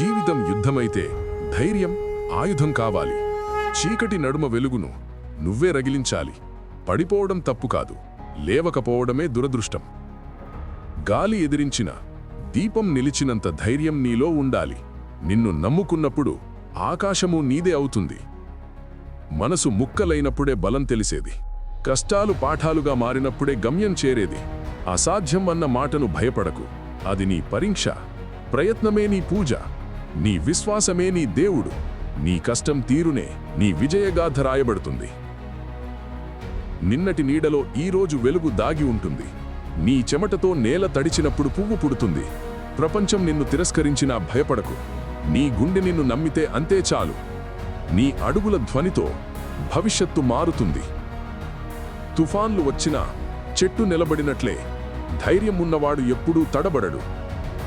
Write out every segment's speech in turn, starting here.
జీవితం యుద్ధమైతే ధైర్యం ఆయుధం కావాలి. చీకటి నడుమ వెలుగును నువ్వే రగిలించాలి. పడిపోవడం తప్పు కాదు. లేవకపోవడమే దురదృష్టం. గాలి ఎదిరించిన దీపం నిలిచినంత ధైర్యం నీలో ఉండాలి. నిన్ను నమ్ముకున్నప్పుడు ఆకాశము నీదే అవుతుంది. మనసు ముక్కలైనప్పుడే బలం తెలిసేది. కష్టాలు పాఠాలుగా మారినప్పుడే గమ్యం చేరేది. అసాధ్యం అన్న మాటను భయపడకు. అది నీ పరీక్ష. ప్రయత్నమే నీ పూజ. నీ విశ్వాసమే నీ దేవుడు. నీ కష్టం తీరునే నీ విజయగాథ రాయబడుతుంది. నిన్నటి నీడలో ఈరోజు వెలుగు దాగి ఉంటుంది. నీ చెమటతో నేల తడిచినప్పుడు పువ్వు పుడుతుంది. ప్రపంచం నిన్ను తిరస్కరించినా భయపడకు. నీ గుండె నిన్ను నమ్మితే అంతే చాలు. నీ అడుగుల ధ్వనితో భవిష్యత్తు మారుతుంది. తుఫాన్లు వచ్చినా చెట్టు నిలబడినట్లే. ధైర్యం ఉన్నవాడు ఎప్పుడూ తడబడడు.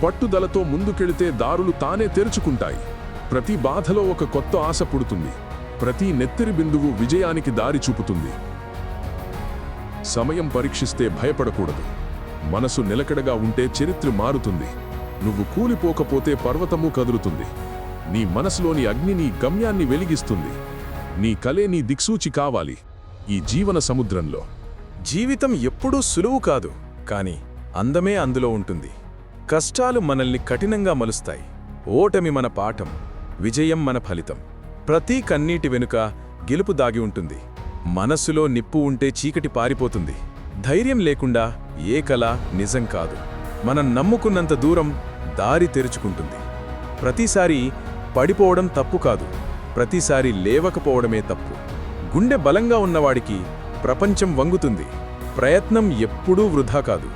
పట్టుదలతో ముందుకెళితే దారులు తానే తెరుచుకుంటాయి. ప్రతి బాధలో ఒక కొత్త ఆశ పుడుతుంది. ప్రతి నెత్తిరి బిందువు విజయానికి దారి చూపుతుంది. సమయం పరీక్షిస్తే భయపడకూడదు. మనసు నిలకడగా ఉంటే చరిత్ర మారుతుంది. నువ్వు కూలిపోకపోతే పర్వతము కదులుతుంది. నీ మనసులోని అగ్ని నీ గమ్యాన్ని వెలిగిస్తుంది. నీ కలే నీ దిక్సూచి కావాలి. ఈ జీవన సముద్రంలో. జీవితం ఎప్పుడూ సులువు కాదు కానీ అందమే అందులో ఉంటుంది. కష్టాలు మనల్ని కఠినంగా మలుస్తాయి. ఓటమి మన పాఠం విజయం మన ఫలితం. ప్రతి కన్నీటి వెనుక గెలుపు దాగి ఉంటుంది. మనస్సులో నిప్పు ఉంటే చీకటి పారిపోతుంది. ధైర్యం లేకుండా ఏ కళ నిజం కాదు. మనం నమ్ముకున్నంత దూరం దారి తెరుచుకుంటుంది. ప్రతిసారి పడిపోవడం తప్పు కాదు. ప్రతిసారి లేవకపోవడమే తప్పు. గుండె బలంగా ఉన్నవాడికి ప్రపంచం వంగుతుంది. ప్రయత్నం ఎప్పుడూ వృధా కాదు.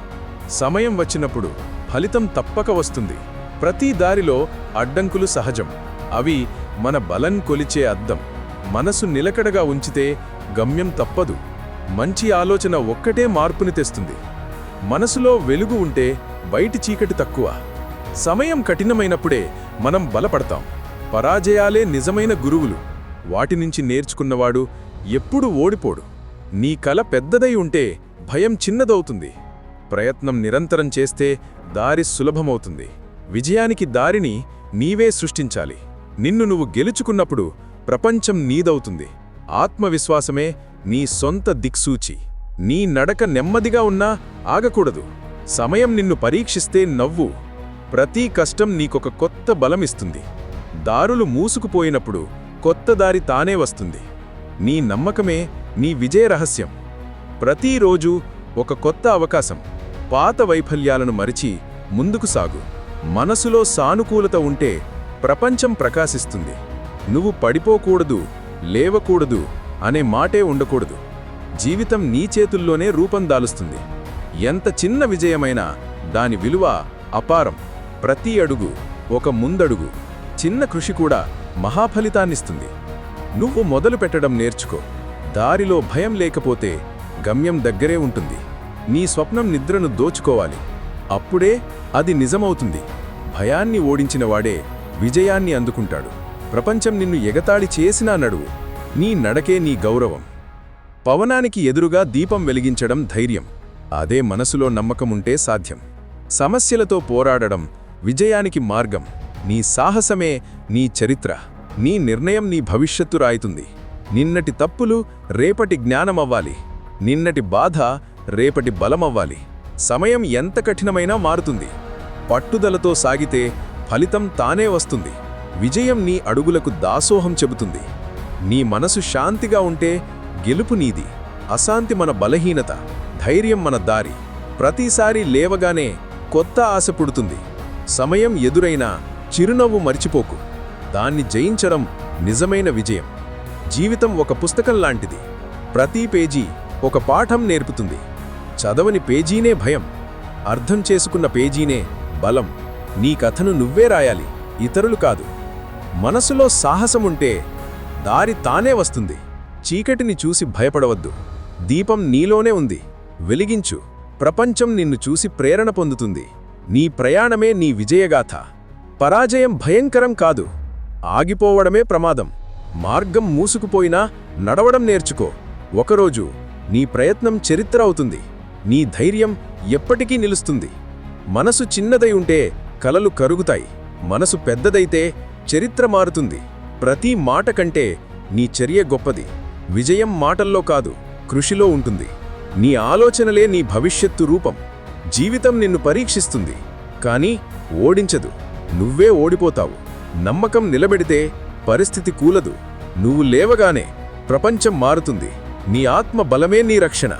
సమయం వచ్చినప్పుడు ఫలితం తప్పక వస్తుంది. ప్రతి దారిలో అడ్డంకులు సహజం. అవి మన బలం కొలిచే అద్దం. మనసు నిలకడగా ఉంచితే గమ్యం తప్పదు. మంచి ఆలోచన ఒక్కటే మార్పుని తెస్తుంది. మనసులో వెలుగు ఉంటే బయటి చీకటి తక్కువ. సమయం కఠినమైనప్పుడే మనం బలపడతాం. పరాజయాలే నిజమైన గురువులు. వాటి నుంచి నేర్చుకున్నవాడు ఎప్పుడూ ఓడిపోడు. నీ కల పెద్దదై ఉంటే భయం చిన్నదవుతుంది. ప్రయత్నం నిరంతరం చేస్తే దారి సులభమవుతుంది. విజయానికి దారిని నీవే సృష్టించాలి. నిన్ను నువ్వు గెలుచుకున్నప్పుడు ప్రపంచం నీదవుతుంది. ఆత్మవిశ్వాసమే నీ సొంత దిక్సూచి. నీ నడక నెమ్మదిగా ఉన్నా ఆగకూడదు. సమయం నిన్ను పరీక్షిస్తే నవ్వు. ప్రతి కష్టం నీకొక కొత్త బలమిస్తుంది. దారులు మూసుకుపోయినప్పుడు కొత్త దారి తానే వస్తుంది. నీ నమ్మకమే నీ విజయ రహస్యం. ప్రతిరోజు ఒక కొత్త అవకాశం. పాత వైఫల్యాలను మరిచి ముందుకు సాగు. మనసులో సానుకూలత ఉంటే ప్రపంచం ప్రకాశిస్తుంది. నువ్వు పడిపోకూడదు లేవకూడదు అనే మాటే ఉండకూడదు. జీవితం నీ చేతుల్లోనే రూపం దాలుస్తుంది. ఎంత చిన్న విజయమైనా దాని విలువ అపారం. ప్రతి అడుగు ఒక ముందడుగు. చిన్న కృషి కూడా మహాఫలితాన్నిస్తుంది. నువ్వు మొదలు పెట్టడం నేర్చుకో. దారిలో భయం లేకపోతే గమ్యం దగ్గరే ఉంటుంది. నీ స్వప్నం నిద్రను దోచుకోవాలి. అప్పుడే అది నిజమవుతుంది. భయాన్ని ఓడించినవాడే విజయాన్ని అందుకుంటాడు. ప్రపంచం నిన్ను ఎగతాళి చేసినా నడువు. నీ నడకే నీ గౌరవం. పవనానికి ఎదురుగా దీపం వెలిగించడం ధైర్యం. అదే మనసులో నమ్మకముంటే సాధ్యం. సమస్యలతో పోరాడడం విజయానికి మార్గం. నీ సాహసమే నీ చరిత్ర. నీ నిర్ణయం నీ భవిష్యత్తు రాయుతుంది. నిన్నటి తప్పులు రేపటి జ్ఞానమవ్వాలి. నిన్నటి బాధ రేపటి బలమవ్వాలి. సమయం ఎంత కఠినమైనా మారుతుంది. పట్టుదలతో సాగితే ఫలితం తానే వస్తుంది. విజయం నీ అడుగులకు దాసోహం చెబుతుంది. నీ మనసు శాంతిగా ఉంటే గెలుపు నీది. అశాంతి మన బలహీనత ధైర్యం మన దారి. ప్రతిసారి లేవగానే కొత్త ఆశ పుడుతుంది. సమయం ఎదురైనా చిరునవ్వు మరిచిపోకు. దాన్ని జయించడం నిజమైన విజయం. జీవితం ఒక పుస్తకం లాంటిది. ప్రతి పేజీ ఒక పాఠం నేర్పుతుంది. చదవని పేజీనే భయం. అర్థం చేసుకున్న పేజీనే బలం. నీ కథను నువ్వే రాయాలి. ఇతరులు కాదు. మనసులో సాహసముంటే దారి తానే వస్తుంది. చీకటిని చూసి భయపడవద్దు. దీపం నీలోనే ఉంది. వెలిగించు. ప్రపంచం నిన్ను చూసి ప్రేరణ పొందుతుంది. నీ ప్రయాణమే నీ విజయగాథ. పరాజయం భయంకరం కాదు. ఆగిపోవడమే ప్రమాదం. మార్గం మూసుకుపోయినా నడవడం నేర్చుకో. ఒకరోజు నీ ప్రయత్నం చరిత్ర అవుతుంది. నీ ధైర్యం ఎప్పటికీ నిలుస్తుంది. మనసు చిన్నదై ఉంటే కలలు కరుగుతాయి. మనసు పెద్దదైతే చరిత్ర మారుతుంది. ప్రతి మాట కంటే నీ చర్య గొప్పది. విజయం మాటల్లో కాదు కృషిలో ఉంటుంది. నీ ఆలోచనలే నీ భవిష్యత్తు రూపం. జీవితం నిన్ను పరీక్షిస్తుంది. కానీ ఓడించదు. నువ్వే ఓడిపోతావు. నమ్మకం నిలబెడితే పరిస్థితి కూలదు. నువ్వు లేవగానే ప్రపంచం మారుతుంది. నీ ఆత్మ బలమే నీ రక్షణ.